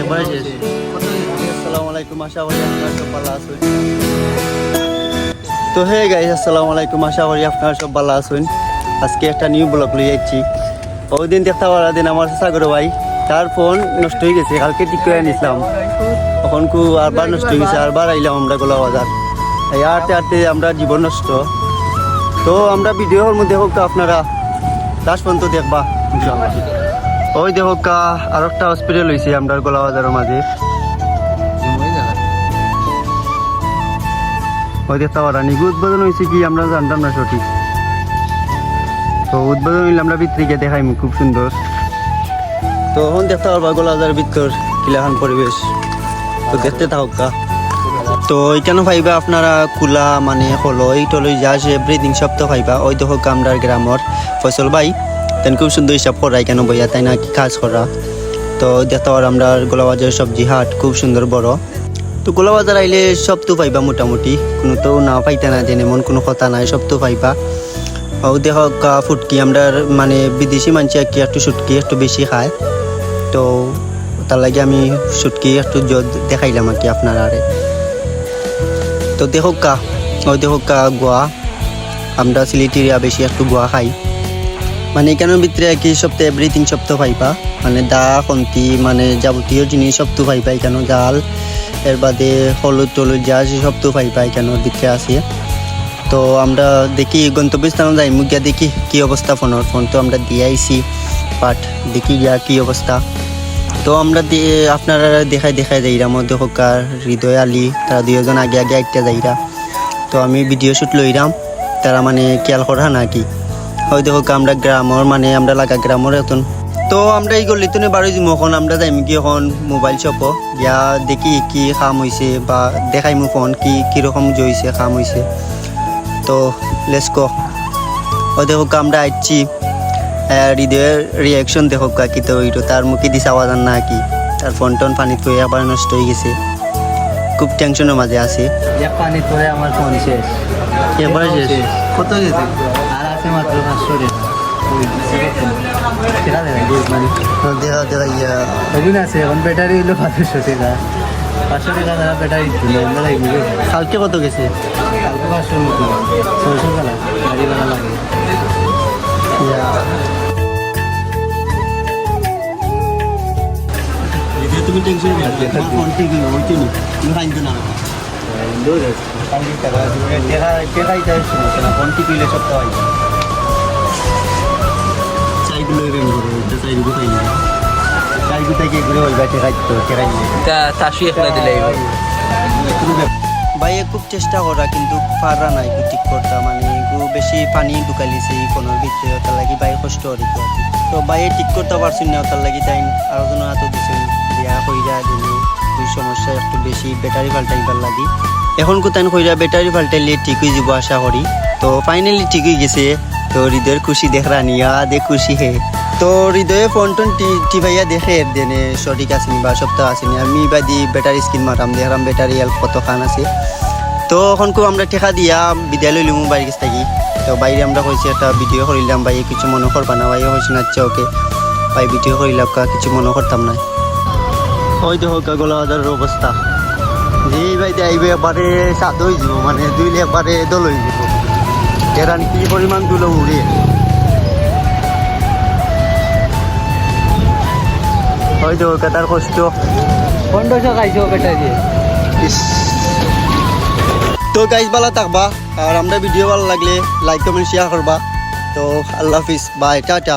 একবারে শেষ আসসালামু আলাইকুম আশা করি আপনারা সব ভালো আছেন। তো হে গাইস আসসালামু আলাইকুম আশা করি আপনারা সব ভালো আছেন। আজকে একটা নিউ ব্লগ লই যাচ্ছি ওই দিন দেখতে পারা দিন আমার সাগর ভাই তার ফোন নষ্ট হয়ে গেছে কালকে ঠিক করে নিছিলাম। তখন কু আরবার নষ্ট হয়ে গেছে আরবার আইলাম আমরা গোলা বাজার এই আটতে আটতে আমরা জীবন নষ্ট। তো আমরা ভিডিওর মধ্যে হোক তো আপনারা লাস্ট পর্যন্ত দেখবা ইনশাআল্লাহ। ওই দেখো কা আর একটা হসপিটাল হয়েছে আমরা গোলা বাজারের মাঝে। ওই দেখতে পারা নিগু উদ্বোধন হয়েছে কি আমরা জানতাম না সঠিক। তো উদ্বোধন হইলে আমরা ভিতরে গিয়ে দেখাই খুব সুন্দর। তো এখন দেখতে পারবা গোলা বাজারের ভিতর কিলাখান পরিবেশ। তো দেখতে কা। তো এখানে পাইবা আপনারা কুলা মানে হলই টলই যা আছে এভরিথিং সব তো পাইবা ওই দেখো কামরার গ্রামর ফসল ভাই। তেন খুব সুন্দর হিসাব করা কেন বইয়া, তাই না কি কাজ করা? তো দেখতে পার আমরা গোলাবাজার সবজি হাট খুব সুন্দর বড়। তো গোলাবাজার আইলে সব তো পাইবা মোটামুটি, কোনো তো না পাইতে না যে এমন কোনো কথা নাই, সব তো পাইবা। ও গা ফুটকি, আমরা মানে বিদেশি মানুষ কি একটু সুটকি একটু বেশি খায়। তো তার লাগে আমি সুটকি একটু দেখাইলাম আর কি আপনার আরে। তো দেখো কা ওই দেখো কা গোয়া, আমরা সিলেটিরিয়া বেশি একটু গোয়া খাই। মানে এখানের ভিতরে কি সব তো এভরিথিং তো পাইবা মানে দা, খন্তি মানে যাবতীয় জিনিস সব তো পাইবা এখানে জাল, এর বাদে হলুদ টলুদ যা আছে সব তো পাইবা এখানের ভিতরে আছে? তো আমরা দেখি গন্তব্যস্থানে যাই মুখিয়া দেখি কি অবস্থা ফোনের। ফোন তো আমরা দিয়ে আইছি বাট দেখি গিয়া কি অবস্থা। তো আমরা আপনারা দেখাই দেখাই যাইরা মধ্যে হোকার, হৃদয় আলী, তারা দুজন আগে আগে একটা যাইরা। তো আমি ভিডিও শ্যুট লইরাম, তারা মানে খেয়াল করা নাকি হয়তো হোক আমরা গ্রামর মানে আমরা লাগা গ্রামর এখন তো আমরা এই গলি তুনে বারো যাব এখন আমরা যাইম কি এখন মোবাইল শপও গিয়া দেখি কি কাম হয়েছে বা দেখাই মো ফোন কি কীরকম জইছে কাম হয়েছে তো লেটস গো ওই দেখো আমরা আইছি। হৃদয়ের রিয়াকশন দেখো কি তো ওইটো তার মুখে দিছে আওয়াজ না কি। তার ফোন টোন পানিত পড়ে আবার নষ্ট হয়ে গেছে। খুব টেনশনের মাঝে আছে। পানি পরে আমার ফোন শেষ। কত গেছে আছে মাত্র পাঁচশো টাকা। মানে। দেখা দেখা ইয়া ওগুলো আছে এখন ব্যাটারি হইল পাঁচশো টাকা। পাঁচশো টাকা তারা ব্যাটারি দিল আমরা এগুলো কালকে কত গেছে? কালকে পাঁচশোর মতো। ছয়শো টাকা গাড়ি ভাড়া লাগে। তুমি টেনশন তোমার ফোন ঠিক হইতে নি তুমি ফাইন না। ফোন ঠিক হইলে সব তো হয় ভাই খুব চেষ্টা করা, কিন্তু পারা নাই ঠিক করতে মানে একটু বেশি পানি ঢুকালিছে এই ভিতরে ওটার লাগি ভাই কষ্ট হরে। তো ভাইয়ে ঠিক করতে পারছেন না ওটার লাগি তাই আরও জন এত দিছেন বিয়া কইরা দিনি দুই সমস্যা একটু বেশি ব্যাটারি পাল্টাইবার লাগি। এখন কোথায় কইরা ব্যাটারি পাল্টাইলে ঠিক হয়ে যাব আশা করি তো ফাইনালি ঠিক হয়ে গেছে। তো হৃদয়ের খুশি দেখরা নিয়া দে খুশি হে। তো হৃদয়ে ফোন টোন টিভাইয়া দেখে দেনে সঠিক আসেনি বা সপ্তাহ আসেনি। আমি বাদি ব্যাটারি স্ক্রিন মারাম দেখলাম ব্যাটারি হেল্প কত খান আছে। তো এখন খুব আমরা ঠেকা দিয়া, বিদ্যালয় লইলাম বাইরে গেছে থাকি। তো বাইরে আমরা কইছি একটা ভিডিও করিলাম ভাই কিছু মনে করবা না ভাই হয়েছে না আচ্ছা ওকে ভাই ভিডিও করিলাম কা কিছু মনে করতাম না ওই দেখো গোলা বাজারের অবস্থা যেই ভাই আইবে একবারে সাদ হয়ে যাব মানে দুইলে একবারে দল হয়ে যাব। কেরান কি পরিমাণ দুলো উড়ে। হয়তো দেখো তার কষ্ট। পনেরোশো খাইছো ব্যাটারি ইস। তো গাইজ ভালো থাকবা। আর আমরা ভিডিও ভালো লাগলে লাইক কমেন্ট শেয়ার করবা। তো আল্লাহ হাফিজ। By tata.